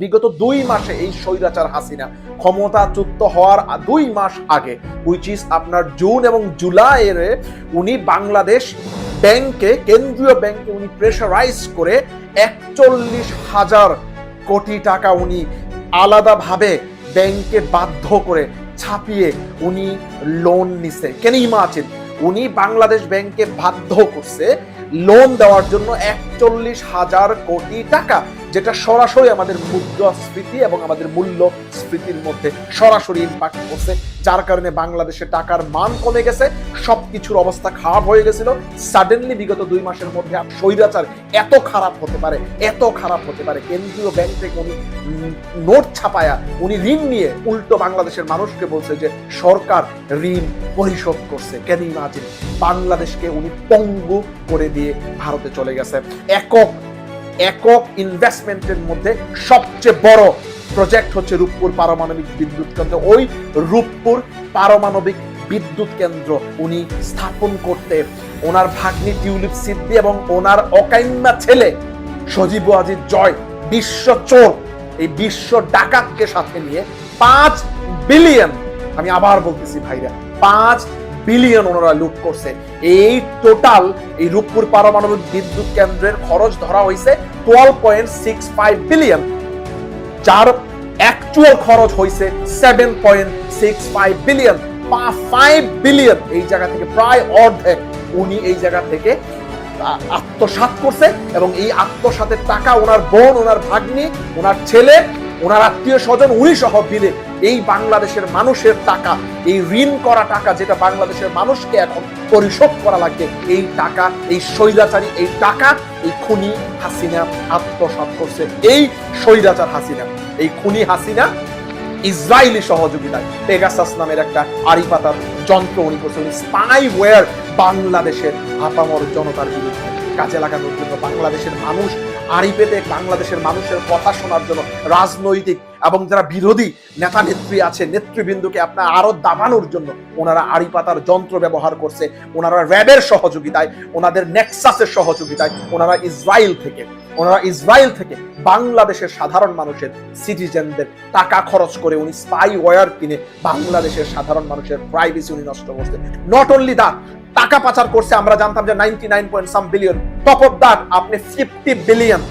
বিগত দুই মাসে এই স্বৈরাচার হাসিনা ক্ষমতাচ্যুত হওয়ার দুই মাস আগে উইচ ইস আপনার জুন এবং জুলাইয়ের উনি বাংলাদেশ ব্যাংকে, কেন্দ্রীয় ব্যাংকে উনি প্রেশারাইজ করে একচল্লিশ হাজার কোটি টাকা উনি আলাদাভাবে ব্যাংকে বাধ্য করে ছাপিয়ে উনি লোন নিছে। কেন ইমাজিন উনি বাংলাদেশ ব্যাংকে বাধ্য করছে লোন দেওয়ার জন্য একচল্লিশ হাজার কোটি টাকা। যেটা সরাসরি আমাদের মুদ্রাস্ফীতি এবং আমাদের মূল্য স্ফীতির মধ্যে সরাসরি ইম্প্যাক্ট করছে। যার কারণে বাংলাদেশে টাকার মান কমে গেছে সব কিছুর অবস্থা খারাপ হয়ে গেছিল। সাডেনলি বিগত দুই মাসের মধ্যে স্বৈরাচার এত খারাপ হতে পারে, এত খারাপ হতে পারে। কেন্দ্রীয় ব্যাংক থেকে উনি নোট ছাপায়া উনি ঋণ নিয়ে উল্টো বাংলাদেশের মানুষকে বলছে যে, সরকার ঋণ পরিশোধ করছে। কেন ইমাজিন বাংলাদেশকে উনি পঙ্গু করে দিয়ে ভারতে চলে গেছে। একক একক ইনভেস্টমেন্টের মধ্যে সবচেয়ে বড় প্রজেক্ট হচ্ছে রূপপুর পারমাণবিক বিদ্যুৎ কেন্দ্র। ওই রূপপুর পারমাণবিক বিদ্যুৎ কেন্দ্র উনি স্থাপন করতে। ওনার ভাগ্নি টিউলিপ সিদ্ধি এবং ওনার অকাইন্না ছেলে সজীব আজিজ জয়, বিশ্ব চোর। এই বিশ্ব ডাকাতকে সাথে নিয়ে পাঁচ বিলিয়ন আমি আবার বলতেছি ভাইরা, পাঁচ বিলিয়ন ওনারা লুট করছে। এই টোটাল এই রূপপুর পারমাণবিক বিদ্যুৎ কেন্দ্রের খরচ ধরা হয়েছে twelve point six five billion যার অ্যাকচুয়াল খরচ হয়েছে seven point six five billion five billion এই জায়গা থেকে, প্রায় অর্ধেক উনি এই জায়গা থেকে, আ- আত্মসাৎ করছে এবং এই আত্মসাতের টাকা ওনার বোন, ওনার ভাগ্নি, ওনার ছেলে, ওনার আত্মীয় স্বজন উনি সহ মিলে এই বাংলাদেশের মানুষের টাকা, এই ঋণ করা টাকা যেটা বাংলাদেশের মানুষকে এখন পরিশোধ করা লাগবে, এই টাকা, এই স্বৈরাচারী, এই টাকা, এই খুনি হাসিনা আত্মসাৎ করছে। এই স্বৈরাচার হাসিনা, এই খুনি হাসিনা ইসরায়েলি সহযোগিতায়। পেগাসাস নামের একটা আড়ি পাতার যন্ত্র উনি করছে। উনি স্পাইওয়্যার বাংলাদেশের আপামর জনতার বিরুদ্ধে কাজে লাগানোর জন্য বাংলাদেশের মানুষ আড়ি পেতে বাংলাদেশের মানুষের কথা শোনার জন্য রাজনৈতিক এবং যারা বিরোধী নেতা নেত্রী আছে, নেতৃবৃন্দকে আপনার আরও দাবানোর জন্য ওনারা আড়ি পাতার যন্ত্র ব্যবহার করছে, ওনারা র্যাবের সহযোগিতায়, ওনাদের নেক্সাসের সহযোগিতায়, ওনারা ইসরায়েল থেকে, ওনারা ইসরায়েল থেকে বাংলাদেশের সাধারণ মানুষের সিটিজেনদের টাকা খরচ করে উনি স্পাই ওয়ার কিনে বাংলাদেশের সাধারণ মানুষের প্রাইভেসি উনি নষ্ট করছে। নট অনলি দ্যাট টাকা পাচার করছে, আমরা জানতাম যে ninety nine point some billion top of that আপনি fifty billion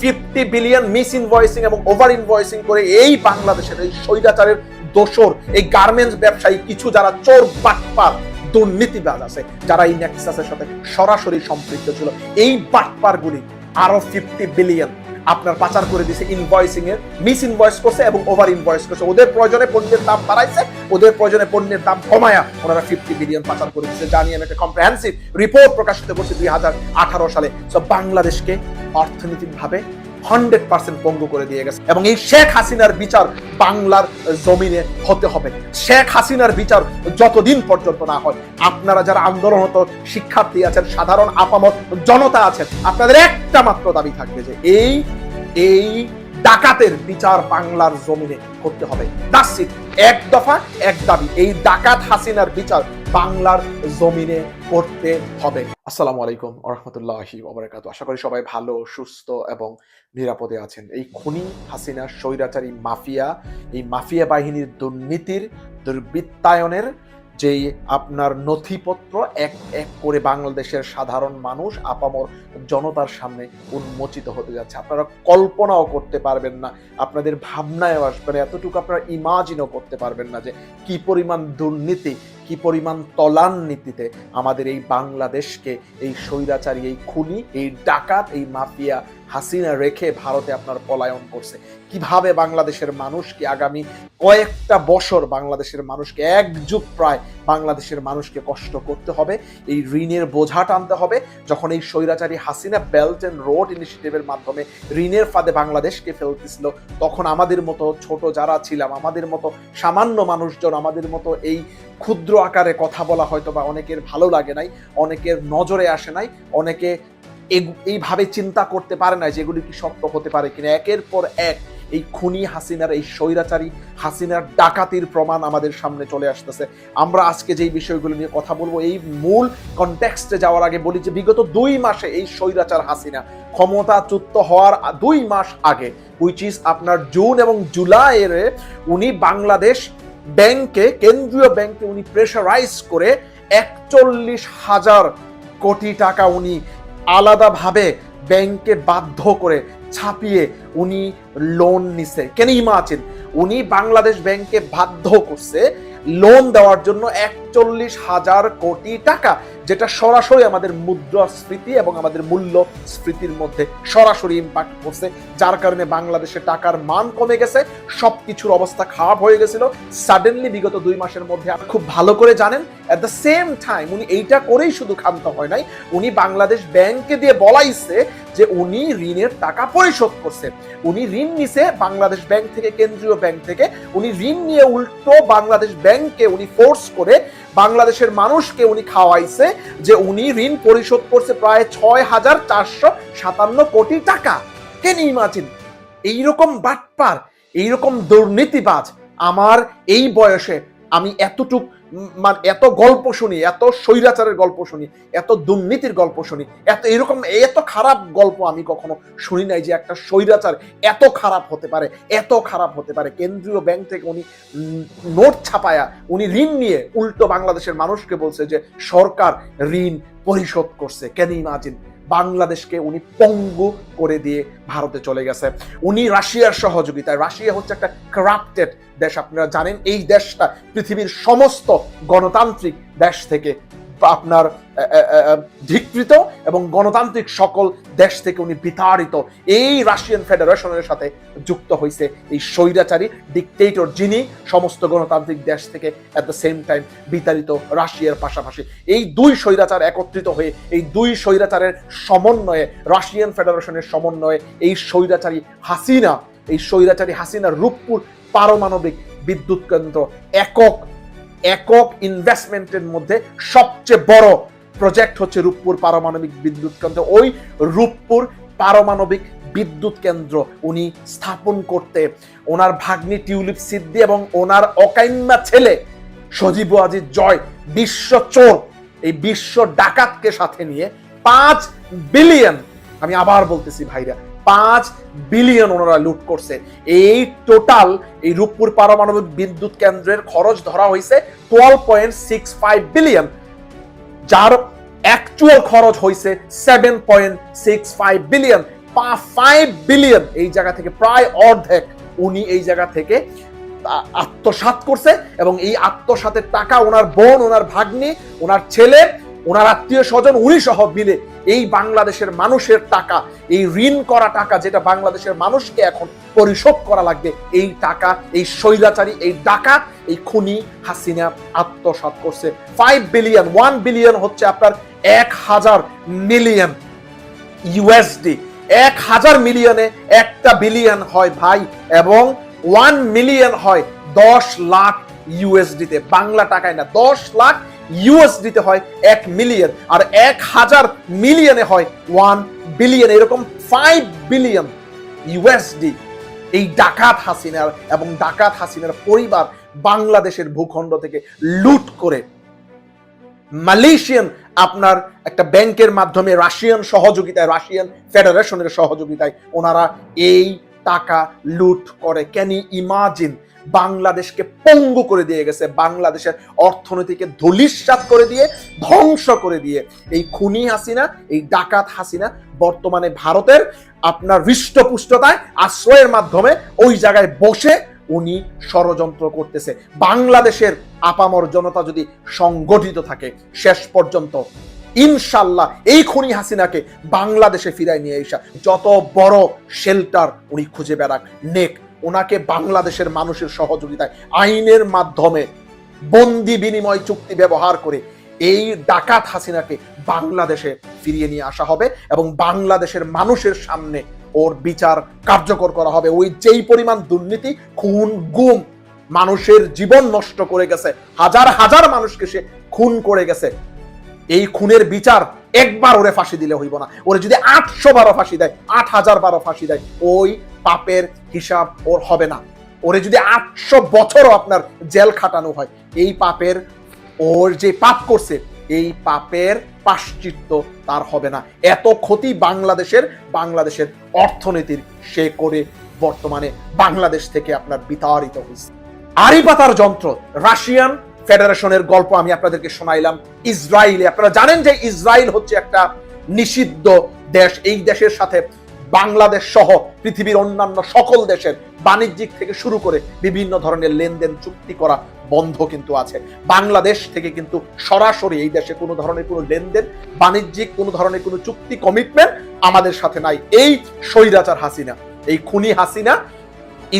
fifty billion mis invoicing এবং ওভার ইনভয়েসিং করে এই বাংলাদেশের এই স্বৈরাচারের দোসর এই গার্মেন্টস ব্যবসায়ী, কিছু যারা চোর, বাটপার, দুর্নীতিবাজ আছে, যারা এই নেক্সাসের সাথে সরাসরি সম্পৃক্ত ছিল, এই বাটপারগুলি আরও ফিফটি বিলিয়ন আপনার পাচার করে দিছে ইনভয়েসিং এর মিস ইনভয়েস করছে এবং ওভার ইনভয়েস করছে। ওদের প্রয়োজনে পণ্যের দাম বাড়াইছে, ওদের প্রয়োজনে পণ্যের দাম কমায়া ওনারা ফিফটি বিলিয়ন পাচার করে দিচ্ছে নিয়ে আমি একটা কম্প্রেহেন্সিভ রিপোর্ট প্রকাশিত করছি দুই হাজার আঠারো সালে। সব বাংলাদেশকে অর্থনৈতিকভাবে হান্ড্রেড পার্সেন্ট পঙ্গু করে দিয়ে গেছে। এবং এই শেখ হাসিনার বিচার বাংলার জমিনে হতে হবে। শেখ হাসিনার বিচার যতদিন পর্যন্ত না হয়, আপনারা যারা আন্দোলনরত শিক্ষার্থী আছেন, সাধারণ আপামত জনতা আছেন, আপনাদের একটা মাত্র দাবি থাকবে যে এই এই ডাকাতের বিচার বাংলার জমিনে করতে হবে। It. এক দফা, এক দাবি, এই ডাকাত হাসিনার বিচার বাংলার জমিনে করতে হবে। আসসালামু আলাইকুম রহমতুল্লাহি আশা করি সবাই ভালো, সুস্থ এবং নিরাপদে আছেন। এই খুনি হাসিনা স্বৈরাচারী মাফিয়া, এই মাফিয়া বাহিনীর দুর্নীতির, দুর্বৃত্তায়নের যেই আপনার নথিপত্র এক এক করে বাংলাদেশের সাধারণ মানুষ আপামর জনতার সামনে উন্মোচিত হতে যাচ্ছে। আপনারা কল্পনাও করতে পারবেন না, আপনাদের ভাবনায় আসবে এতটুকু আপনারা ইমাজিনও করতে পারবেন না যে কি পরিমাণ দুর্নীতি, কি পরিমাণ তলান নীতিতে আমাদের এই বাংলাদেশকে, এই স্বৈরাচারী, এই খুনি, এই ডাকাত, এই মাফিয়া হাসিনা রেখে ভারতে আপনার পলায়ন করছে। কীভাবে বাংলাদেশের মানুষকে আগামী কয়েকটা বছর বাংলাদেশের মানুষকে একযুগ প্রায় বাংলাদেশের মানুষকে কষ্ট করতে হবে, এই ঋণের বোঝা টানতে হবে, যখন এই স্বৈরাচারী হাসিনা বেল্ট এন্ড রোড ইনিশিয়েটিভের মাধ্যমে ঋণের ফাঁদে বাংলাদেশকে ফেলতেছিল, তখন আমাদের মতো ছোট যারা ছিলাম, আমাদের মতো সামান্য মানুষজন, আমাদের মতো এই ক্ষুদ্র আকারে কথা বলা হয়তো বা অনেকের ভালো লাগে নাই, অনেকের নজরে আসে নাই, অনেকে এইভাবে চিন্তা করতে পারে না যে এগুলি কি সত্য হতে পারে কিনা। একের পর এক এই খুনি হাসিনার, এই স্বৈরাচারী হাসিনার ডাকাতির প্রমাণ আমাদের সামনে চলে আসতেছে। আমরা আজকে যেই বিষয়গুলো নিয়ে কথা বলব, এই মূল কনটেক্সটে যাওয়ার আগে বলি যে বিগত দুই মাসে এই স্বৈরাচার হাসিনা ক্ষমতাচ্যুত হওয়ার দুই মাস আগে উইচ ইজ আপনার জুন এবং জুলাইয়ের, উনি বাংলাদেশ ব্যাংকে, কেন্দ্রীয় ব্যাংকে উনি প্রেশারাইজ করে একচল্লিশ হাজার কোটি টাকা উনি আলাদাভাবে ব্যাংকে বাধ্য করে ছাপিয়ে উনি লোন নিছে। কেন ইমাচিন উনি বাংলাদেশ ব্যাংকে বাধ্য করছে লোন দেওয়ার জন্য একচল্লিশ হাজার কোটি টাকা। যেটা সরাসরি আমাদের মুদ্রাস্ফীতি এবং আমাদের মূল্য স্ফীতির মধ্যে সরাসরি ইম্প্যাক্ট করছে, যার কারণে বাংলাদেশে টাকার মান কমে গেছে সব কিছুর অবস্থা খারাপ হয়ে গেছিল। সাডেনলি বিগত দুই মাসের মধ্যে খুব ভালো করে জানেন অ্যাট দ্য সেম টাইম উনি এইটা করেই শুধু ক্ষান্ত হয় নাই, উনি বাংলাদেশ ব্যাংকে দিয়ে বলাইছে যে উনি ঋণের টাকা পরিশোধ করছে। উনি ঋণ নিছে বাংলাদেশ ব্যাংক থেকে, কেন্দ্রীয় ব্যাংক থেকে, উনি ঋণ নিয়ে উল্টো বাংলাদেশ ব্যাংককে উনি ফোর্স করে বাংলাদেশের মানুষকে উনি খাওয়াইছে যে উনি ঋণ পরিশোধ করছে প্রায় ছয় হাজার চারশো সাতান্ন কোটি টাকা। কেন ইমাজিন এইরকম বাটপার, এইরকম দুর্নীতিবাজ আমার এই বয়সে আমি এতটুক মানে এত গল্প শুনি, এত স্বৈরাচারের গল্প শুনি, এত দুর্নীতির গল্প শুনি, এত এরকম, এত খারাপ গল্প আমি কখনো শুনি নাই যে একটা স্বৈরাচার এত খারাপ হতে পারে, এত খারাপ হতে পারে। কেন্দ্রীয় ব্যাংক থেকে উনি নোট ছাপায়া, উনি ঋণ নিয়ে উল্টো বাংলাদেশের মানুষকে বলছে যে, সরকার ঋণ পরিশোধ করছে। কেন ইমাজিন বাংলাদেশকে উনি পঙ্গু করে দিয়ে ভারতে চলে গেছে। উনি রাশিয়ার সহযোগিতায় রাশিয়া হচ্ছে একটা করাপ্টেড দেশ। আপনারা জানেন, এই দেশটা পৃথিবীর সমস্ত গণতান্ত্রিক দেশ থেকে আপনার ধিকৃত এবং গণতান্ত্রিক সকল দেশ থেকে উনি বিতাড়িত। এই রাশিয়ান ফেডারেশনের সাথে যুক্ত হয়েছে এই স্বৈরাচারী ডিকটেটর যিনি সমস্ত গণতান্ত্রিক দেশ থেকে অ্যাট দ্য সেম টাইম বিতাড়িত রাশিয়ার পাশাপাশি। এই দুই স্বৈরাচার একত্রিত হয়ে, এই দুই স্বৈরাচারের সমন্বয়ে, রাশিয়ান ফেডারেশনের সমন্বয়ে এই স্বৈরাচারী হাসিনা, এই স্বৈরাচারী হাসিনার রূপপুর পারমাণবিক বিদ্যুৎ কেন্দ্র একক একক ইনভেস্টমেন্টের মধ্যে সবচেয়ে বড় প্রজেক্ট হচ্ছে রূপপুর পারমাণবিক বিদ্যুৎ কেন্দ্র। ওই রূপপুর পারমাণবিক বিদ্যুৎ কেন্দ্র উনি স্থাপন করতে। ওনার ভাগ্নি টিউলিপ সিদ্ধি এবং ওনার অকাইম্মা ছেলে সজীব আজি জয় বিশ্ব চোর, এই বিশ্ব ডাকাতকে সাথে নিয়ে পাঁচ বিলিয়ন আমি আবার বলতেছি ভাইরা পাঁচ বিলিয়ন ওনারা লুট করছে। এই টোটাল এই রূপপুর পারমাণবিক বিদ্যুৎ কেন্দ্রের খরচ ধরা হয়েছে twelve point six five billion যার অ্যাকচুয়াল খরচ হয়েছে seven point six five billion five billion এই জায়গা থেকে, প্রায় অর্ধেক উনি এই জায়গা থেকে, আ- আত্মসাৎ করছে এবং এই আত্মসাতের টাকা ওনার বোন, ওনার ভাগ্নি, ওনার ছেলে ওনার আত্মীয় স্বজন, উনি সহ মিলে এই বাংলাদেশের মানুষের টাকা, এই ঋণ করা টাকা যেটা বাংলাদেশের মানুষকে এখন পরিশোধ করা লাগবে, এই টাকা, এই স্বৈরাচারী, এই ডাকাত, এই খুনি হাসিনা আত্মসাৎ করছে। ফাইভ বিলিয়ন ওয়ান বিলিয়ন হচ্ছে আপনার এক হাজার মিলিয়ন ইউএসডি এক হাজার মিলিয়নে একটা বিলিয়ন হয় ভাই, এবং ওয়ান মিলিয়ন হয় দশ লাখ ইউএসডিতে বাংলা টাকায় না, দশ লাখ ইউএসডিতে হয় এক মিলিয়ন আর এক হাজার মিলিয়নে হয় ওয়ান বিলিয়ন এরকম ফাইভ বিলিয়ন ইউএসডি এই ডাকাত হাসিনার এবং ডাকাত হাসিনার পরিবার বাংলাদেশের ভূখণ্ড থেকে লুট করে মালয়েশিয়ান আপনার একটা ব্যাংকের মাধ্যমে রাশিয়ান সহযোগিতায়, রাশিয়ান ফেডারেশনের সহযোগিতায় ওনারা এই টাকা লুট করে। ক্যান ইমাজিন বাংলাদেশকে পঙ্গু করে দিয়ে গেছে, বাংলাদেশের অর্থনীতিকে ধলিস্বাত করে দিয়ে, ধ্বংস করে দিয়ে। এই খুনি হাসিনা, এই ডাকাত হাসিনা বর্তমানে ভারতের আপনার হৃষ্টপুষ্টতায় আশ্রয়ের মাধ্যমে ওই জায়গায় বসে উনি ষড়যন্ত্র করতেছে। বাংলাদেশের আপামর জনতা যদি সংগঠিত থাকে, শেষ পর্যন্ত ইনশাল্লাহ এই খুনি হাসিনাকে বাংলাদেশে ফিরাই নিয়ে এসা যত বড় শেল্টার উনি খুঁজে বেড়াক। নেক ওনাকে বাংলাদেশের মানুষের সহযোগিতায়, আইনের মাধ্যমে বন্দি বিনিময় চুক্তি ব্যবহার করে এই ডাকাত হাসিনাকে বাংলাদেশে ফিরিয়ে নিয়ে আসা হবে এবং বাংলাদেশের মানুষের সামনে ওর বিচার কার্যকর করা হবে। ওই যেই পরিমাণ দুর্নীতি, খুন, গুম মানুষের জীবন নষ্ট করে গেছে, হাজার হাজার মানুষকে সে খুন করে গেছে, এই খুনের বিচার একবার ওরে ফাঁসি দিলে হইব না। ওরে যদি আটশো বারো ফাঁসি দেয়, আট হাজার বারো ফাঁসি দেয়, ওই পাপের হিসাব ওর হবে না। ওরে যদি আটশো বছরও আপনার জেল খাটানো হয়, এই পাপের ওর যে পাপ করছে, এই পাপের পাশ্চিত্য তার হবে না। এত ক্ষতি বাংলাদেশের বাংলাদেশের অর্থনীতির সে করে বর্তমানে বাংলাদেশ থেকে আপনার বিতাড়িত হয়েছে। আড়ি পাতার যন্ত্র, রাশিয়ান ফেডারেশনের গল্প আমি আপনাদেরকে শোনাইলাম। ইসরায়েলে আপনারা জানেন যে ইসরায়েল হচ্ছে একটা নিষিদ্ধ দেশ। এই দেশের সাথে বাংলাদেশ সহ পৃথিবীর অন্যান্য সকল দেশের বাণিজ্যিক থেকে শুরু করে বিভিন্ন ধরনের লেনদেন চুক্তি করা বন্ধ কিন্তু আছে। বাংলাদেশ থেকে কিন্তু সরাসরি এই দেশে কোনো ধরনের কোনো লেনদেন, বাণিজ্যিক কোনো ধরনের কোনো চুক্তি কমিটমেন্ট আমাদের সাথে নাই। এই স্বৈরাচার হাসিনা, এই খুনি হাসিনা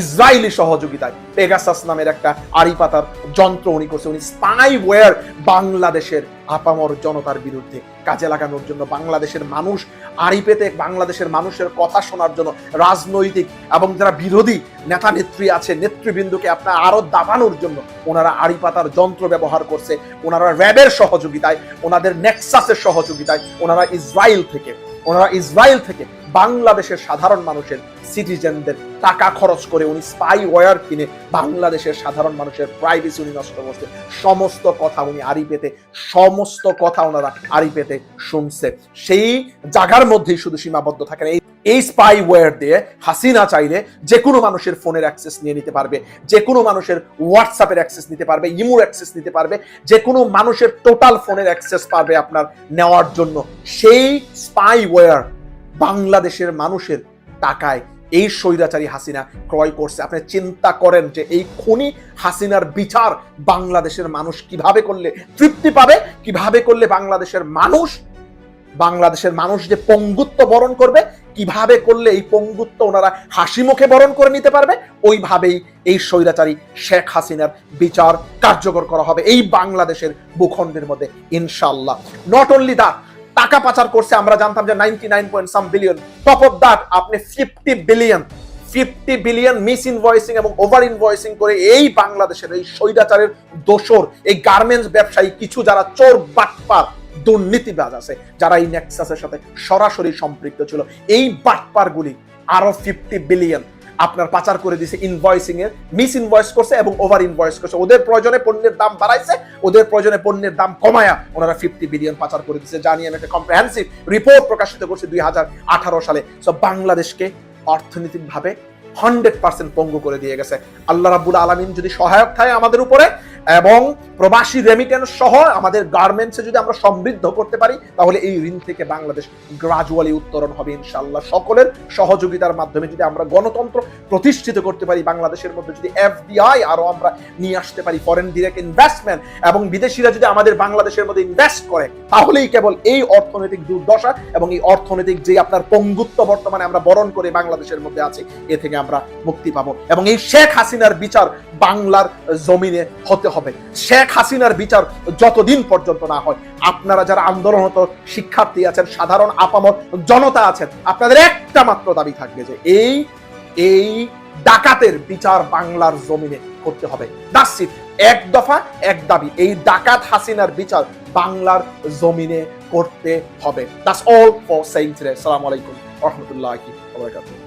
ইসরায়েলি সহযোগিতায় পেগাসাস নামের একটা আড়ি পাতার যন্ত্র উনি করছে। উনি স্পাইওয়্যার বাংলাদেশের আপামর জনতার বিরুদ্ধে কাজে লাগানোর জন্য বাংলাদেশের মানুষ আড়ি পেতে, বাংলাদেশের মানুষের কথা শোনার জন্য রাজনৈতিক এবং যারা বিরোধী নেতা নেত্রী আছে, নেতৃবৃন্দকে আপনার আরও দাবানোর জন্য ওনারা আড়ি পাতার যন্ত্র ব্যবহার করছে। ওনারা র্যাবের সহযোগিতায়, ওনাদের নেক্সাসের সহযোগিতায়, ওনারা ইসরায়েল থেকে, ওনারা ইসরায়েল থেকে বাংলাদেশের সাধারণ মানুষের সিটিজেনদের টাকা খরচ করে উনি স্পাই ওয়ার কিনে বাংলাদেশের সাধারণ মানুষের প্রাইভেসি উনি নষ্ট করছে। সমস্ত কথা উনি আড়ি পেতে সমস্ত কথা ওনারা আড়ি পেতে শুনছে। সেই জায়গার মধ্যেই শুধু সীমাবদ্ধ থাকেন। এই এই স্পাই ওয়্যার দিয়ে হাসিনা চাইলে যে কোনো মানুষের ফোনের অ্যাক্সেস নিয়ে নিতে পারবে, যে কোনো মানুষের হোয়াটসঅ্যাপের অ্যাক্সেস নিতে পারবে, ইমোর অ্যাক্সেস নিতে পারবে, যে কোনো মানুষের টোটাল ফোনের অ্যাক্সেস পারবে আপনার নেওয়ার জন্য। সেই স্পাই ওয়্যার বাংলাদেশের মানুষের টাকায় এই স্বৈরাচারী হাসিনা ক্রয় করছে। আপনি চিন্তা করেন যে এই খুনি হাসিনার বিচার বাংলাদেশের মানুষ কীভাবে করলে তৃপ্তি পাবে? কীভাবে করলে বাংলাদেশের মানুষ বাংলাদেশের মানুষ যে পঙ্গুত্ব বরণ করবে? কীভাবে করলে এই পঙ্গুত্ব ওনারা হাসি মুখে বরণ করে নিতে পারবে? ওইভাবেই এই স্বৈরাচারী শেখ হাসিনার বিচার কার্যকর করা হবে এই বাংলাদেশের ভূখণ্ডের মধ্যে ইনশাল্লাহ নট অনলি দা টাকা পাচার করছে, আমরা জানতাম যে ninety nine point some billion top of that আপনি fifty billion fifty billion mis invoicing এবং ওভার ইনভয়েসিং করে এই বাংলাদেশের, এই স্বৈরাচারের দোসর এই গার্মেন্টস ব্যবসায়ী, কিছু যারা চোর, বাটপার, দুর্নীতিবাজ আছে, যারা এই নেক্সাসের সাথে সরাসরি সম্পৃক্ত ছিল, এই বাটপারগুলি আরও ফিফটি বিলিয়ন আপনার পাচার করে দিছে ইনভয়েসিং এর মিস ইনভয়েস করছে এবং ওভার ইনভয়েস করছে। ওদের প্রয়োজনে পণ্যের দাম বাড়াইছে, ওদের প্রয়োজনে পণ্যের দাম কমায়া ওনারা ফিফটি বিলিয়ন পাচার করে দিচ্ছে জানিয়ে আমি একটা কম্প্রিহেন্সিভ রিপোর্ট প্রকাশিত করছি দুই হাজার আঠারো সালে। সো বাংলাদেশকে অর্থনৈতিকভাবে হান্ড্রেড পার্সেন্ট পঙ্গু করে দিয়ে গেছে। আল্লাহ রাবুল আলমিন যদি সহায়ক থাকে আমাদের উপরে এবং প্রবাসী রেমিটেন্স সহ আমাদের গার্মেন্টসে যদি আমরা সমৃদ্ধ করতে পারি, তাহলে এই ঋণ থেকে বাংলাদেশ গ্রাজুয়ালি উত্তরণ হবে ইনশাল্লাহ সকলের সহযোগিতার মাধ্যমে যদি আমরা গণতন্ত্র প্রতিষ্ঠিত করতে পারি, বাংলাদেশের মধ্যে যদি এফডিআই আরও আমরা নিয়ে আসতে পারি ফরেন ডিরেক্ট ইনভেস্টমেন্ট এবং বিদেশিরা যদি আমাদের বাংলাদেশের মধ্যে ইনভেস্ট করে, তাহলেই কেবল এই অর্থনৈতিক দুর্দশা এবং এই অর্থনৈতিক যে আপনার পঙ্গুত্ব বর্তমানে আমরা বরণ করে বাংলাদেশের মধ্যে আছে, এ থেকে আমরা মুক্তি পাবো। এবং এই শেখ হাসিনার বিচার বাংলার জমিনে হতে হবে। শেখ হাসিনার বিচার যতদিন পর্যন্ত না হয়, আপনারা যারা আন্দোলনরত শিক্ষার্থী আছেন, সাধারণ আপামর জনতা আছেন, আপনাদের একটা মাত্র দাবি থাকবে যে এই এই ডাকাতের বিচার বাংলার জমিনে করতে হবে। দাস ইট এক দফা, এক দাবি, এই ডাকাত হাসিনার বিচার বাংলার জমিনে করতে হবে। That's all for saying today আসসালামু আলাইকুম। রাহমাতুল্লাহি বারাকাতুহু।